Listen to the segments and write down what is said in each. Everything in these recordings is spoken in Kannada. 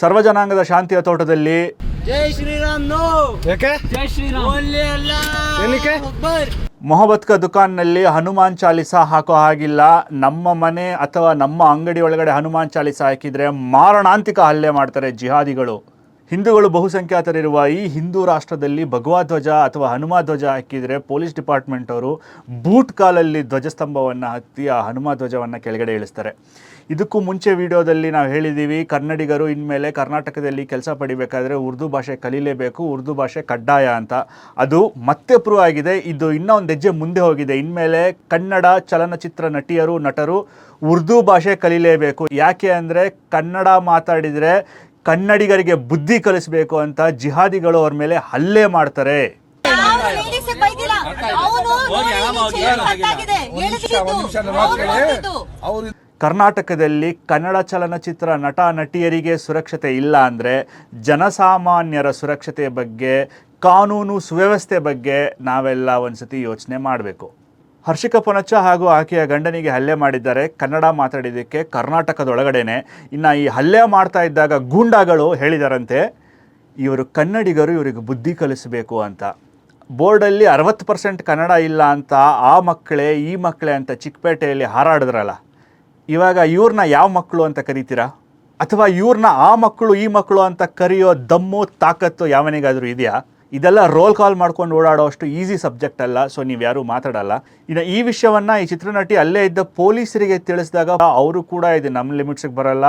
ಸರ್ವಜನಾಂಗದ ಶಾಂತಿಯ ತೋಟದಲ್ಲಿ ಜೈ ಶ್ರೀರಾಮ್ ನೋ. ಯಾಕೆ? ಜೈ ಶ್ರೀರಾಮ್. ಓನ್ಲಿ ಅಲ್ಲ. ಏನಕ್ಕೆ? ಕ ದುಕಾನ್ನಲ್ಲಿ ಹನುಮಾನ್ ಚಾಲಿಸ ಹಾಕೋ ಹಾಗಿಲ್ಲ. ನಮ್ಮ ಮನೆ ಅಥವಾ ನಮ್ಮ ಅಂಗಡಿ ಒಳಗಡೆ ಹನುಮಾನ್ ಚಾಲಿಸ ಹಾಕಿದ್ರೆ ಮಾರಣಾಂತಿಕ ಹಲ್ಲೆ ಮಾಡ್ತಾರೆ ಜಿಹಾದಿಗಳು. ಹಿಂದೂಗಳು ಬಹುಸಂಖ್ಯಾತರಿರುವ ಈ ಹಿಂದೂ ರಾಷ್ಟ್ರದಲ್ಲಿ ಭಗವಾ ಧ್ವಜ ಅಥವಾ ಹನುಮ ಧ್ವಜ ಹಾಕಿದರೆ ಪೊಲೀಸ್ ಡಿಪಾರ್ಟ್ಮೆಂಟ್ ಅವರು ಬೂಟ್ ಕಾಲಲ್ಲಿ ಧ್ವಜಸ್ತಂಭವನ್ನು ಹತ್ತಿ ಆ ಹನುಮ ಧ್ವಜವನ್ನು ಕೆಳಗಡೆ ಇಳಿಸ್ತಾರೆ. ಇದಕ್ಕೂ ಮುಂಚೆ ವಿಡಿಯೋದಲ್ಲಿ ನಾವು ಹೇಳಿದ್ದೀವಿ, ಕನ್ನಡಿಗರು ಇನ್ಮೇಲೆ ಕರ್ನಾಟಕದಲ್ಲಿ ಕೆಲಸ ಪಡಿಬೇಕಾದ್ರೆ ಉರ್ದು ಭಾಷೆ ಕಲೀಲೇಬೇಕು, ಉರ್ದು ಭಾಷೆ ಕಡ್ಡಾಯ ಅಂತ. ಅದು ಮತ್ತೆ ಪ್ರೂವ್ ಆಗಿದೆ. ಇದು ಇನ್ನೂ ಒಂದು ಹೆಜ್ಜೆ ಮುಂದೆ ಹೋಗಿದೆ. ಇನ್ಮೇಲೆ ಕನ್ನಡ ಚಲನಚಿತ್ರ ನಟಿಯರು, ನಟರು ಉರ್ದು ಭಾಷೆ ಕಲೀಲೇಬೇಕು. ಯಾಕೆ ಅಂದರೆ ಕನ್ನಡ ಮಾತಾಡಿದರೆ ಕನ್ನಡಿಗರಿಗೆ ಬುದ್ಧಿ ಕಲಿಸಬೇಕು ಅಂತ ಜಿಹಾದಿಗಳು ಅವ್ರ ಮೇಲೆ ಹಲ್ಲೆ ಮಾಡ್ತಾರೆ. ಕರ್ನಾಟಕದಲ್ಲಿ ಕನ್ನಡ ಚಲನಚಿತ್ರ ನಟ ನಟಿಯರಿಗೆ ಸುರಕ್ಷತೆ ಇಲ್ಲ ಅಂದರೆ ಜನಸಾಮಾನ್ಯರ ಸುರಕ್ಷತೆ ಬಗ್ಗೆ ಕಾನೂನು ಸುವ್ಯವಸ್ಥೆ ಬಗ್ಗೆ ನಾವೆಲ್ಲ ಒಂದ್ಸತಿ ಯೋಚನೆ ಮಾಡಬೇಕು. ಹರ್ಷಿಕ ಪೊನಚ್ಚ ಹಾಗೂ ಆಕೆಯ ಗಂಡನಿಗೆ ಹಲ್ಲೆ ಮಾಡಿದ್ದಾರೆ. ಕನ್ನಡ ಮಾತಾಡಿದ್ದಕ್ಕೆ ಕರ್ನಾಟಕದೊಳಗಡೆನೆ. ಇನ್ನು ಈ ಹಲ್ಲೆ ಮಾಡ್ತಾ ಇದ್ದಾಗ ಗೂಂಡಾಗಳು ಹೇಳಿದಾರಂತೆ, ಇವರು ಕನ್ನಡಿಗರು, ಇವರಿಗೆ ಬುದ್ಧಿ ಕಲಿಸಬೇಕು ಅಂತ. ಬೋರ್ಡಲ್ಲಿ ಅರವತ್ತು ಪರ್ಸೆಂಟ್ ಕನ್ನಡ ಇಲ್ಲ ಅಂತ ಆ ಮಕ್ಕಳೇ, ಈ ಮಕ್ಕಳೇ ಅಂತ ಚಿಕ್ಕಪೇಟೆಯಲ್ಲಿ ಹಾರಾಡಿದ್ರಲ್ಲ. ಇವಾಗ ಇವ್ರನ್ನ ಯಾವ ಮಕ್ಕಳು ಅಂತ ಕರಿತೀರಾ? ಅಥವಾ ಇವ್ರನ್ನ ಆ ಮಕ್ಕಳು, ಈ ಮಕ್ಕಳು ಅಂತ ಕರೆಯೋ ದಮ್ಮು, ತಾಕತ್ತು ಯಾವನಿಗಾದರೂ ಇದೆಯಾ? ಇದೆಲ್ಲ ರೋಲ್ ಕಾಲ್ ಮಾಡ್ಕೊಂಡು ಓಡಾಡೋ ಅಷ್ಟು ಈಸಿ ಸಬ್ಜೆಕ್ಟ್ ಅಲ್ಲ ಸೊ ನೀವು ಯಾರೂ ಮಾತಾಡಲ್ಲ. ಇನ್ನು ಈ ವಿಷಯವನ್ನು ಈ ಚಿತ್ರನಟಿ ಅಲ್ಲೇ ಇದ್ದ ಪೊಲೀಸರಿಗೆ ತಿಳಿಸಿದಾಗ ಅವರು ಕೂಡ ಇದು ನಮ್ಮ ಲಿಮಿಟ್ಸಿಗೆ ಬರಲ್ಲ,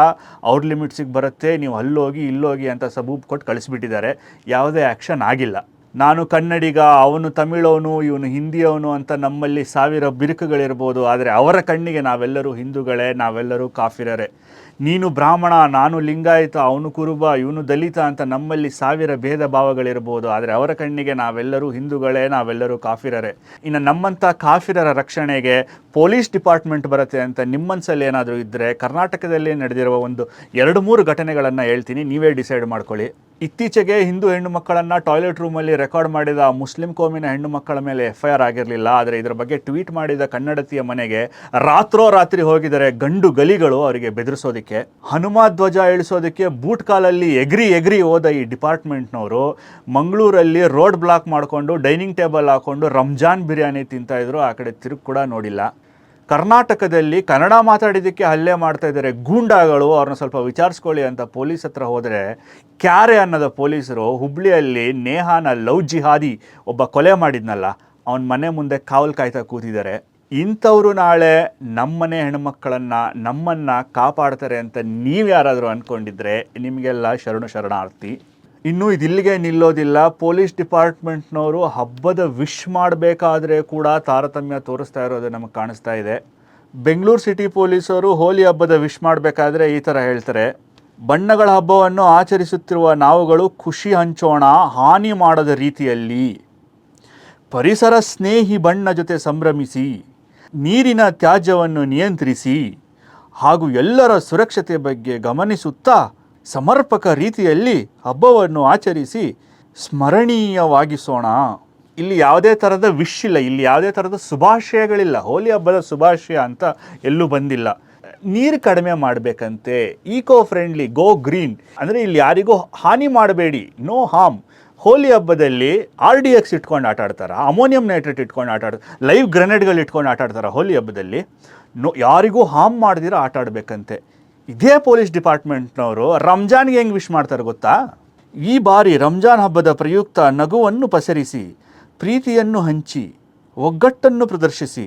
ಅವ್ರ ಲಿಮಿಟ್ಸಿಗೆ ಬರುತ್ತೆ, ನೀವು ಅಲ್ಲೋಗಿ, ಇಲ್ಲೋಗಿ ಅಂತ ಸಬೂಬ್ ಕೊಟ್ಟು ಕಳಿಸ್ಬಿಟ್ಟಿದ್ದಾರೆ. ಯಾವುದೇ ಆ್ಯಕ್ಷನ್ ಆಗಿಲ್ಲ. ನಾನು ಕನ್ನಡಿಗ, ಅವನು ತಮಿಳವನು, ಇವನು ಹಿಂದಿಯವನು ಅಂತ ನಮ್ಮಲ್ಲಿ ಸಾವಿರ ಬಿರುಕುಗಳಿರ್ಬೋದು, ಆದರೆ ಅವರ ಕಣ್ಣಿಗೆ ನಾವೆಲ್ಲರೂ ಹಿಂದೂಗಳೇ, ನಾವೆಲ್ಲರೂ ಕಾಫಿರರೇ. ನೀನು ಬ್ರಾಹ್ಮಣ, ನಾನು ಲಿಂಗಾಯತ, ಅವನು ಕುರುಬ, ಇವನು ದಲಿತ ಅಂತ ನಮ್ಮಲ್ಲಿ ಸಾವಿರ ಭೇದ ಭಾವಗಳಿರ್ಬೋದು ಆದರೆ ಅವರ ಕಣ್ಣಿಗೆ ನಾವೆಲ್ಲರೂ ಹಿಂದೂಗಳೇ, ನಾವೆಲ್ಲರೂ ಕಾಫಿರರೇ. ಇನ್ನು ನಮ್ಮಂಥ ಕಾಫಿರರ ರಕ್ಷಣೆಗೆ ಪೊಲೀಸ್ ಡಿಪಾರ್ಟ್ಮೆಂಟ್ ಬರುತ್ತೆ ಅಂತ ನಿಮ್ಮನ್ಸಲ್ಲಿ ಏನಾದರೂ ಇದ್ದರೆ ಕರ್ನಾಟಕದಲ್ಲಿ ನಡೆದಿರುವ ಒಂದು ಎರಡು ಮೂರು ಘಟನೆಗಳನ್ನು ಹೇಳ್ತೀನಿ. ನೀವೇ ಡಿಸೈಡ್ ಮಾಡ್ಕೊಳ್ಳಿ. ಇತ್ತೀಚೆಗೆ ಹಿಂದೂ ಹೆಣ್ಣು ಮಕ್ಕಳನ್ನು ಟಾಯ್ಲೆಟ್ ರೂಮಲ್ಲಿ ರೆಕಾರ್ಡ್ ಮಾಡಿದ ಮುಸ್ಲಿಂ ಕೋಮಿನ ಹೆಣ್ಣು ಮಕ್ಕಳ ಮೇಲೆ ಎಫ್ ಐ ಆರ್ ಆಗಿರಲಿಲ್ಲ. ಆದರೆ ಇದರ ಬಗ್ಗೆ ಟ್ವೀಟ್ ಮಾಡಿದ ಕನ್ನಡತಿಯ ಮನೆಗೆ ರಾತ್ರೋರಾತ್ರಿ ಹೋಗಿದರೆ ಗಂಡು ಗಲಿಗಳು ಅವರಿಗೆ ಬೆದರಿಸೋದಕ್ಕೆ. ಹನುಮ ಧ್ವಜ ಇಳಿಸೋದಕ್ಕೆ ಬೂಟ್ ಕಾಲಲ್ಲಿ ಎಗ್ರಿ ಎಗ್ರಿ ಹೋದ ಈ ಡಿಪಾರ್ಟ್ಮೆಂಟ್ನವರು ಮಂಗಳೂರಲ್ಲಿ ರೋಡ್ ಬ್ಲಾಕ್ ಮಾಡಿಕೊಂಡು, ಡೈನಿಂಗ್ ಟೇಬಲ್ ಹಾಕ್ಕೊಂಡು ರಂಜಾನ್ ಬಿರಿಯಾನಿ ತಿಂತಾಯಿದ್ರು ಆ ಕಡೆ ತಿರುಗಿ ಕೂಡ ನೋಡಿಲ್ಲ. ಕರ್ನಾಟಕದಲ್ಲಿ ಕನ್ನಡ ಮಾತಾಡಿದ್ದಕ್ಕೆ ಹಲ್ಲೆ ಮಾಡ್ತಾ ಇದ್ದಾರೆ ಗೂಂಡಾಗಳು. ಅವ್ರನ್ನ ಸ್ವಲ್ಪ ವಿಚಾರಿಸ್ಕೊಳ್ಳಿ ಅಂತ ಪೊಲೀಸ್ ಹತ್ರ ಹೋದರೆ ಕ್ಯಾರೆ ಅನ್ನೋದ ಪೊಲೀಸರು ಹುಬ್ಳಿಯಲ್ಲಿ ನೇಹಾನ ಲವ್ ಜಿಹಾದಿ ಒಬ್ಬ ಕೊಲೆ ಮಾಡಿದ್ನಲ್ಲ, ಅವನ ಮನೆ ಮುಂದೆ ಕಾವಲು ಕಾಯ್ತಾ ಕೂತಿದ್ದಾರೆ. ಇಂಥವ್ರು ನಾಳೆ ನಮ್ಮನೆ ಹೆಣ್ಮಕ್ಕಳನ್ನು ನಮ್ಮನ್ನು ಕಾಪಾಡ್ತಾರೆ ಅಂತ ನೀವು ಯಾರಾದರೂ ಅಂದ್ಕೊಂಡಿದ್ರೆ ನಿಮಗೆಲ್ಲ ಶರಣು ಶರಣಾರ್ಥಿ. ಇನ್ನು ಇದಿಲ್ಲಿಗೆ ನಿಲ್ಲೋದಿಲ್ಲ. ಪೊಲೀಸ್ ಡಿಪಾರ್ಟ್ಮೆಂಟ್ನವರು ಹಬ್ಬದ ವಿಶ್ ಮಾಡಬೇಕಾದ್ರೆ ಕೂಡ ತಾರತಮ್ಯ ತೋರಿಸ್ತಾ ಇರೋದು ನಮಗೆ ಕಾಣಿಸ್ತಾ ಇದೆ. ಬೆಂಗಳೂರು ಸಿಟಿ ಪೊಲೀಸರು ಹೋಲಿ ಹಬ್ಬದ ವಿಶ್ ಮಾಡಬೇಕಾದ್ರೆ ಈ ಥರ ಹೇಳ್ತಾರೆ. ಬಣ್ಣಗಳ ಹಬ್ಬವನ್ನು ಆಚರಿಸುತ್ತಿರುವ ನಾವುಗಳು ಖುಷಿ ಹಂಚೋಣ, ಹಾನಿ ಮಾಡದ ರೀತಿಯಲ್ಲಿ. ಪರಿಸರ ಸ್ನೇಹಿ ಬಣ್ಣ ಜೊತೆ ಸಂಭ್ರಮಿಸಿ. ನೀರಿನ ತ್ಯಾಜ್ಯವನ್ನು ನಿಯಂತ್ರಿಸಿ ಹಾಗೂ ಎಲ್ಲರ ಸುರಕ್ಷತೆ ಬಗ್ಗೆ ಗಮನಿಸುತ್ತಾ ಸಮರ್ಪಕ ರೀತಿಯಲ್ಲಿ ಹಬ್ಬವನ್ನು ಆಚರಿಸಿ ಸ್ಮರಣೀಯವಾಗಿಸೋಣ. ಇಲ್ಲಿ ಯಾವುದೇ ಥರದ ವಿಶ್ ಇಲ್ಲ, ಇಲ್ಲಿ ಯಾವುದೇ ಥರದ ಶುಭಾಶಯಗಳಿಲ್ಲ. ಹೋಲಿ ಹಬ್ಬದ ಶುಭಾಶಯ ಅಂತ ಎಲ್ಲೂ ಬಂದಿಲ್ಲ. ನೀರು ಕಡಿಮೆ ಮಾಡಬೇಕಂತೆ. ಈಕೋ ಫ್ರೆಂಡ್ಲಿ ಗೋ ಗ್ರೀನ್ ಅಂದರೆ ಇಲ್ಲಿ ಯಾರಿಗೂ ಹಾನಿ ಮಾಡಬೇಡಿ. ನೋ ಹಾರ್ಮ್ ಹೋಲಿ ಹಬ್ಬದಲ್ಲಿ ಆರ್ ಡಿ ಎಕ್ಸ್ ಇಟ್ಕೊಂಡು ಆಟ ಆಡ್ತಾರೆ? ಅಮೋನಿಯಂ ನೈಟ್ರೇಟ್ ಇಟ್ಕೊಂಡು ಆಟ ಲೈವ್ ಗ್ರೆನೇಡ್ಗಳು ಇಟ್ಕೊಂಡು ಆಟ ಆಡ್ತಾರೆ ಹೋಲಿ ಹಬ್ಬದಲ್ಲಿ? ನೋ, ಯಾರಿಗೂ ಹಾರ್ಮ್ ಮಾಡ್ದಿರ ಆಟ ಆಡಬೇಕಂತೆ. ಇದೇ ಪೊಲೀಸ್ ಡಿಪಾರ್ಟ್ಮೆಂಟ್ನವರು ರಂಜಾನ್ಗೆ ಹೆಂಗೆ ವಿಶ್ ಮಾಡ್ತಾರೆ ಗೊತ್ತಾ? ಈ ಬಾರಿ ರಂಜಾನ್ ಹಬ್ಬದ ಪ್ರಯುಕ್ತ ನಗುವನ್ನು ಪಸರಿಸಿ, ಪ್ರೀತಿಯನ್ನು ಹಂಚಿ, ಒಗ್ಗಟ್ಟನ್ನು ಪ್ರದರ್ಶಿಸಿ,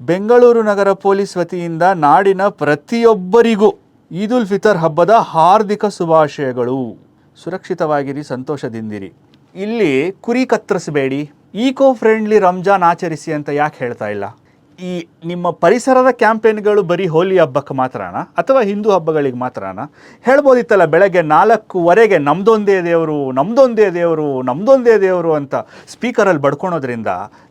ಬೆಂಗಳೂರು ನಗರ ಪೊಲೀಸ್ ವತಿಯಿಂದ ನಾಡಿನ ಪ್ರತಿಯೊಬ್ಬರಿಗೂ ಈದ್ ಉಲ್ ಫಿತರ್ ಹಬ್ಬದ ಹಾರ್ದಿಕ ಶುಭಾಶಯಗಳು. ಸುರಕ್ಷಿತವಾಗಿರಿ, ಸಂತೋಷದಿಂದಿರಿ. ಇಲ್ಲಿ ಕುರಿ ಕತ್ತರಿಸಬೇಡಿ ಈಕೋ ಫ್ರೆಂಡ್ಲಿ ರಂಜಾನ್ ಆಚರಿಸಿ ಅಂತ ಯಾಕೆ ಹೇಳ್ತಾ ಇಲ್ಲ? ಈ ನಿಮ್ಮ ಪರಿಸರದ ಕ್ಯಾಂಪೇನ್ಗಳು ಬರೀ ಹೋಲಿ ಹಬ್ಬಕ್ಕೆ ಮಾತ್ರನಾ? ಅಥವಾ ಹಿಂದೂ ಹಬ್ಬಗಳಿಗೆ ಮಾತ್ರನಾ? ಹೇಳ್ಬೋದಿತ್ತಲ್ಲ, ಬೆಳಗ್ಗೆ ನಾಲ್ಕೂವರೆಗೆ ನಮ್ದೊಂದೇ ದೇವರು ನಮ್ದೊಂದೇ ದೇವರು ನಮ್ದೊಂದೇ ದೇವರು ಅಂತ ಸ್ಪೀಕರಲ್ಲಿ ಬಡ್ಕೊಳೋದ್ರಿಂದ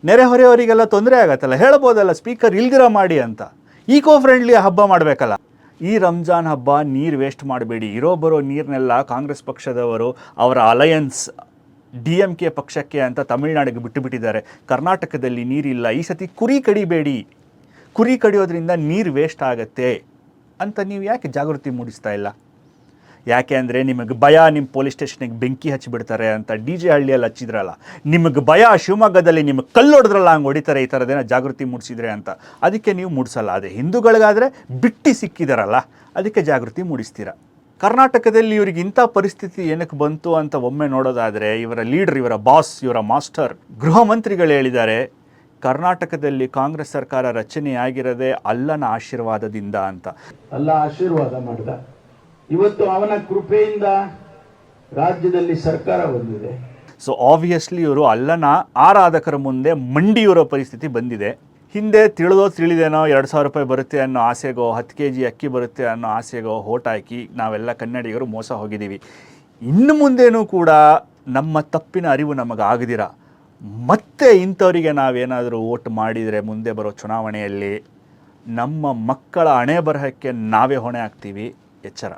ನೆರೆಹೊರೆಯವರಿಗೆಲ್ಲ ತೊಂದರೆ ಆಗತ್ತಲ್ಲ? ಹೇಳ್ಬೋದಲ್ಲ, ಸ್ಪೀಕರ್ ಇಲ್ದಿರ ಮಾಡಿ ಅಂತ. ಈಕೋ ಫ್ರೆಂಡ್ಲಿ ಹಬ್ಬ ಮಾಡಬೇಕಲ್ಲ. ಈ ರಂಜಾನ್ ಹಬ್ಬ ನೀರು ವೇಸ್ಟ್ ಮಾಡಬೇಡಿ. ಇರೋ ಬರೋ ನೀರನ್ನೆಲ್ಲ ಕಾಂಗ್ರೆಸ್ ಪಕ್ಷದವರು, ಅವರ ಅಲಯನ್ಸ್ ಡಿ ಎಂ ಕೆ ಪಕ್ಷಕ್ಕೆ ಅಂತ ತಮಿಳುನಾಡಿಗೆ ಬಿಟ್ಟು ಬಿಟ್ಟಿದ್ದಾರೆ. ಕರ್ನಾಟಕದಲ್ಲಿ ನೀರಿಲ್ಲ. ಈ ಸತಿ ಕುರಿ ಕಡಿಬೇಡಿ. ಕುರಿ ಕಡಿಯೋದ್ರಿಂದ ನೀರು ವೇಸ್ಟ್ ಆಗತ್ತೆ ಅಂತ ನೀವು ಯಾಕೆ ಜಾಗೃತಿ ಮೂಡಿಸ್ತಾ ಇಲ್ಲ? ಯಾಕೆ ಅಂದರೆ ನಿಮಗೆ ಭಯ ನಿಮ್ಮ ಪೊಲೀಸ್ ಸ್ಟೇಷನಿಗೆ ಬೆಂಕಿ ಹಚ್ಚಿಬಿಡ್ತಾರೆ ಅಂತ ಡಿ ಜೆ ಹಳ್ಳಿಯಲ್ಲಿ ಹಚ್ಚಿದ್ರಲ್ಲ. ನಿಮಗೆ ಭಯ ಶಿವಮೊಗ್ಗದಲ್ಲಿ ನಿಮಗೆ ಕಲ್ಲೊಡೆದ್ರಲ್ಲ ಹಂಗೆ ಹೊಡಿತಾರೆ ಈ ಥರದೇನೋ ಜಾಗೃತಿ ಮೂಡಿಸಿದ್ರೆ ಅಂತ. ಅದಕ್ಕೆ ನೀವು ಮೂಡಿಸಲ್ಲ. ಅದೇ ಹಿಂದೂಗಳಿಗಾದರೆ ಬಿಟ್ಟು ಸಿಕ್ಕಿದಾರಲ್ಲ. ಅದಕ್ಕೆ ಜಾಗೃತಿ ಮೂಡಿಸ್ತೀರ? ಕರ್ನಾಟಕದಲ್ಲಿ ಇವರಿಗೆ ಇಂಥ ಪರಿಸ್ಥಿತಿ ಏನಕ್ಕೆ ಬಂತು ಅಂತ ಒಮ್ಮೆ ನೋಡೋದಾದರೆ ಇವರ ಲೀಡರ್ ಇವರ ಬಾಸ್ ಇವರ ಮಾಸ್ಟರ್ ಗೃಹ ಮಂತ್ರಿಗಳು ಹೇಳಿದ್ದಾರೆ ಕರ್ನಾಟಕದಲ್ಲಿ ಕಾಂಗ್ರೆಸ್ ಸರ್ಕಾರ ರಚನೆಯಾಗಿರದೆ ಅಲ್ಲನ ಆಶೀರ್ವಾದದಿಂದ ಅಂತ. ಅಲ್ಲ ಆಶೀರ್ವಾದ ಮಾಡಿದ. ಇವತ್ತು ಅವನ ಕೃಪೆಯಿಂದ ರಾಜ್ಯದಲ್ಲಿ ಸರ್ಕಾರ ಬಂದಿದೆ. ಸೊ ಆಬ್ವಿಯಸ್ಲಿ ಇವರು ಅಲ್ಲನ ಆರಾಧಕರ ಮುಂದೆ ಮಂಡಿಯುವ ಪರಿಸ್ಥಿತಿ ಬಂದಿದೆ. ಹಿಂದೆ ತಿಳಿದೋ ತಿಳಿದೇನೋ ಎರಡು ಸಾವಿರ ರೂಪಾಯಿ ಬರುತ್ತೆ ಅನ್ನೋ ಆಸೆಗೋ, ಹತ್ತು ಕೆ ಜಿ ಅಕ್ಕಿ ಬರುತ್ತೆ ಅನ್ನೋ ಆಸೆಗೋ ಓಟ್ ಹಾಕಿ ನಾವೆಲ್ಲ ಕನ್ನಡಿಗರು ಮೋಸ ಹೋಗಿದ್ದೀವಿ. ಇನ್ನು ಮುಂದೇನೂ ಕೂಡ ನಮ್ಮ ತಪ್ಪಿನ ಅರಿವು ನಮಗೆ ಆಗದಿರ ಮತ್ತೆ ಇಂಥವರಿಗೆ ನಾವೇನಾದರೂ ಓಟ್ ಮಾಡಿದರೆ ಮುಂದೆ ಬರೋ ಚುನಾವಣೆಯಲ್ಲಿ ನಮ್ಮ ಮಕ್ಕಳ ಹಣೆ ಬರಹಕ್ಕೆ ನಾವೇ ಹೊಣೆ ಆಗ್ತೀವಿ. ಎಚ್ಚರ.